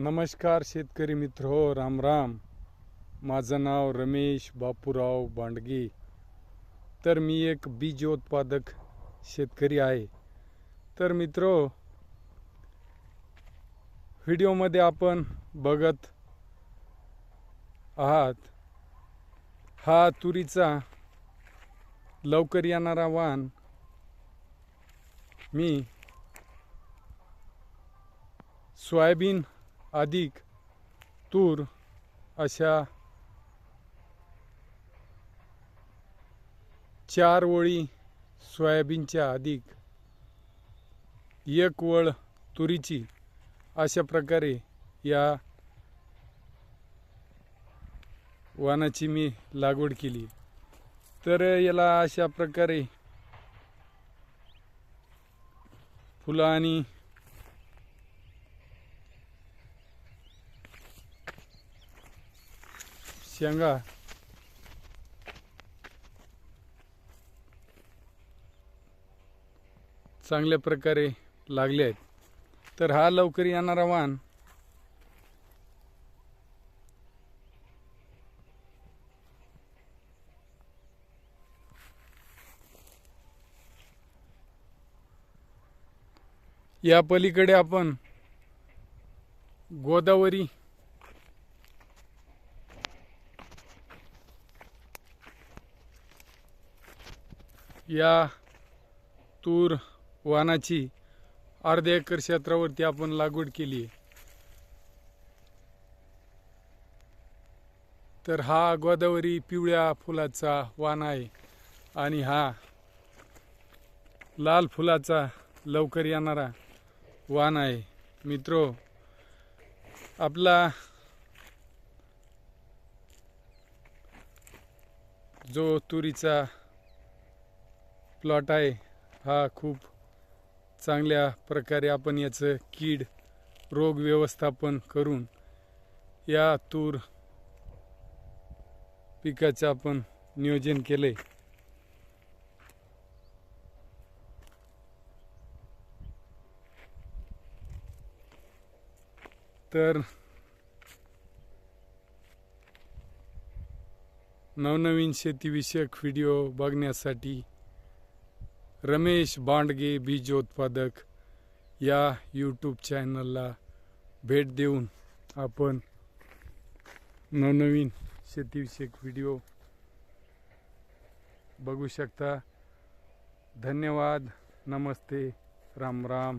नमस्कार शेतकरी मित्र हो राम राम. माझं नाव रमेश बापूराव बांडगे. तर मी एक बीज उत्पादक शेतकरी आहे. तर मित्र व्हिडिओमध्ये आपण बघत आहात हा तुरीचा लवकर येणारा वाण. मी सोयाबीन अधिक तूर अशा चार ओळी सोयाबीनच्या अधिक एक वळ तुरीची अशा प्रकारे या वाणाची मी लागवड केली. तर याला अशा प्रकारे फुलं आणि शेंगा चांगल्या प्रकारे लागले आहेत. तर हा लवकर येणारा वाण या पलीकडे आपण गोदावरी या तूर वाणाची अर्ध्या एकर क्षेत्रावरती आपण लागवड केली आहे. तर हा गोदावरी पिवळ्या फुलाचा वाण आहे आणि हा लाल फुलाचा लवकर येणारा वाण आहे. मित्रो आपला जो तुरीचा प्लॉट आहे. हा खूप चांगल्या प्रकारे आपण याचं कीड रोग व्यवस्थापन करून या तूर पिकाचं आपण नियोजन केले तर नवनवीन शेतीविषयक व्हिडिओ बघण्यासाठी रमेश बांडगे बीज उत्पादक या यूट्यूब चॅनलला भेट देऊन आपण नवनवीन शेतीविषयक व्हिडिओ बघू शकता. धन्यवाद. नमस्ते. राम राम.